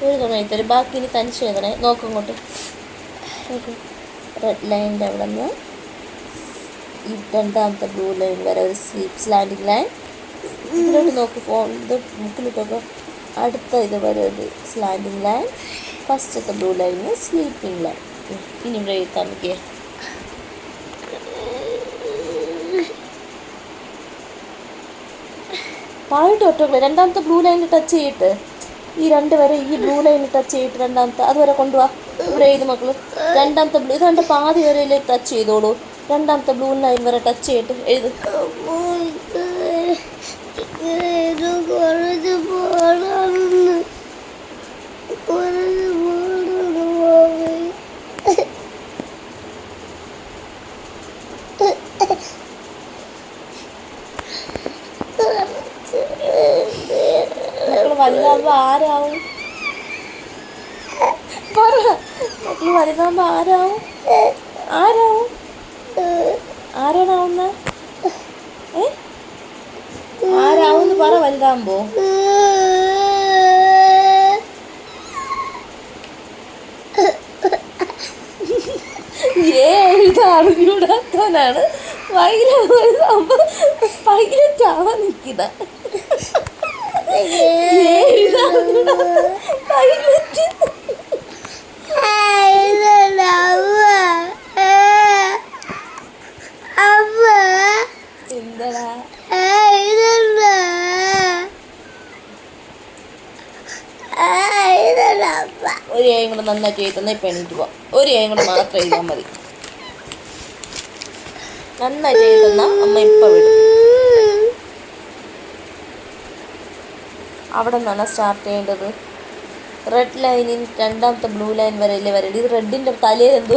ഒരു തവണ എഴുത്തരും ബാക്കി ഇനി തനിച്ച് എഴുതണേ. നോക്കും റെഡ് ലൈനിന്റെ അവിടെ നിന്ന് ഈ രണ്ടാമത്തെ ബ്ലൂ ലൈൻ വരെ ഒരു സ്ലീപ്പ് സ്ലാൻഡിങ് ലൈൻ ഇതിലോട്ട് നോക്ക് ഫോൺ ഇത് ബുക്കിലിട്ടൊക്കെ അടുത്ത ഇത് വരെ ഒരു സ്ലാൻഡിങ് ലൈൻ ഫസ്റ്റത്തെ ബ്ലൂ ലൈന് സ്ലീപ്പിംഗ് ലൈൻ ഇനി ഇവിടെ എഴുതാൻ താഴോട്ട് ഒറ്റ രണ്ടാമത്തെ ബ്ലൂ ലൈനിൽ ടച്ച് ചെയ്തിട്ട്. ഈ രണ്ട് വരെ ഈ ബ്ലൂ ലൈനിൽ ടച്ച് ചെയ്തിട്ട് രണ്ടാമത്തെ അതുവരെ കൊണ്ടുപോവാ ഇവിടെ എഴുതി മക്കൾ രണ്ടാമത്തെ ബ്ലൂ ഇതാണ്ട് പാതി വരെ ടച്ച് ചെയ്തോളൂ. രണ്ടാമത്തെ ബ്ലൂ ലൈൻ വരെ ടച്ച് ചെയ്തിട്ട് എഴുത്. കുറച്ച് പോടാണെന്ന് കുറച്ച് പോടാണ് പോവേ മക്കൾ വലുതാകുമ്പോ ആരാവും? പറ. നീ വലുതാകുമ്പോ ആരാവും? ആരാവും? ആരാണാവുന്ന? ഏ? പറ വലുതാകുമ്പോ ഏ എഴുതാ അറിഞ്ഞൂടാത്തവനാണ് വൈകുന്നേരമാകുമ്പോ പൈലറ്റ് ആവാൻ നിൽക്കുന്ന. ഒരു ഏയും കൂടെ നന്നായിട്ട് എഴുതുന്ന ഇപ്പം എണീറ്റ് പോവാം. ഒരു ഏയും കൂടെ മാത്രം എഴുതാൻ മതി. നന്നായിട്ട് എഴുതുന്ന അമ്മ ഇപ്പം വിടും. അവിടെ നിന്നാണ് സ്റ്റാർട്ട് ചെയ്യേണ്ടത് റെഡ് ലൈനിൽ രണ്ടാമത്തെ ബ്ലൂ ലൈൻ വരെ അല്ലേ വരേണ്ടത്? ഇത് റെഡിന്റെ തലയിൽ എന്തോ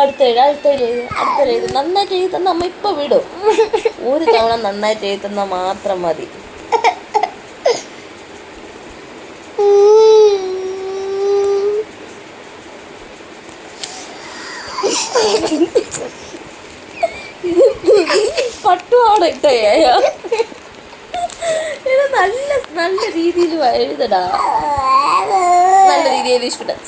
അടുത്ത എഴുതി അടുത്ത എഴുതി അടുത്ത എഴുതി നന്നായിട്ട് എഴുതുന്ന അമ്മ ഇപ്പം വിടും. ഒരു തവണ നന്നായിട്ട് എഴുതുന്ന മാത്രം മതി. പട്ടുവാണ് ഇട്ടയാ നല്ല നല്ല രീതിയിൽ എഴുതടാ. നല്ല രീതിയിൽ ഇഷ്ടപ്പെട്ട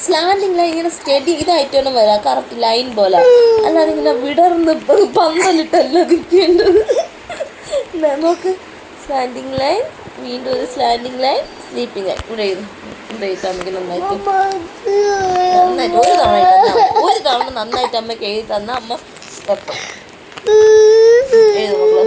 ലൈൻ ഇങ്ങനെ സ്റ്റഡി ഇതായിട്ടാണ് വരാം. കറക്റ്റ് ലൈൻ പോലെ. അല്ലാതെ ഇങ്ങനെ വിടർന്ന് പന്തലിട്ടല്ല നിൽക്കേണ്ടത്. നോക്ക്. സ്ലാൻഡിങ് ലൈൻ വീണ്ടും ഒരു സ്ലാൻഡിങ് ലൈൻ സ്ലീപ്പിംഗ് ലൈൻ ഇവിടെ എഴുതും. ഇവിടെ നന്നായിട്ട്. നന്നായിട്ട്. ഒരു തവണ ഒരു തവണ നന്നായിട്ട് അമ്മയ്ക്ക് എഴുതി തന്ന അമ്മ വെക്കും എഴുതു മക്കൾ.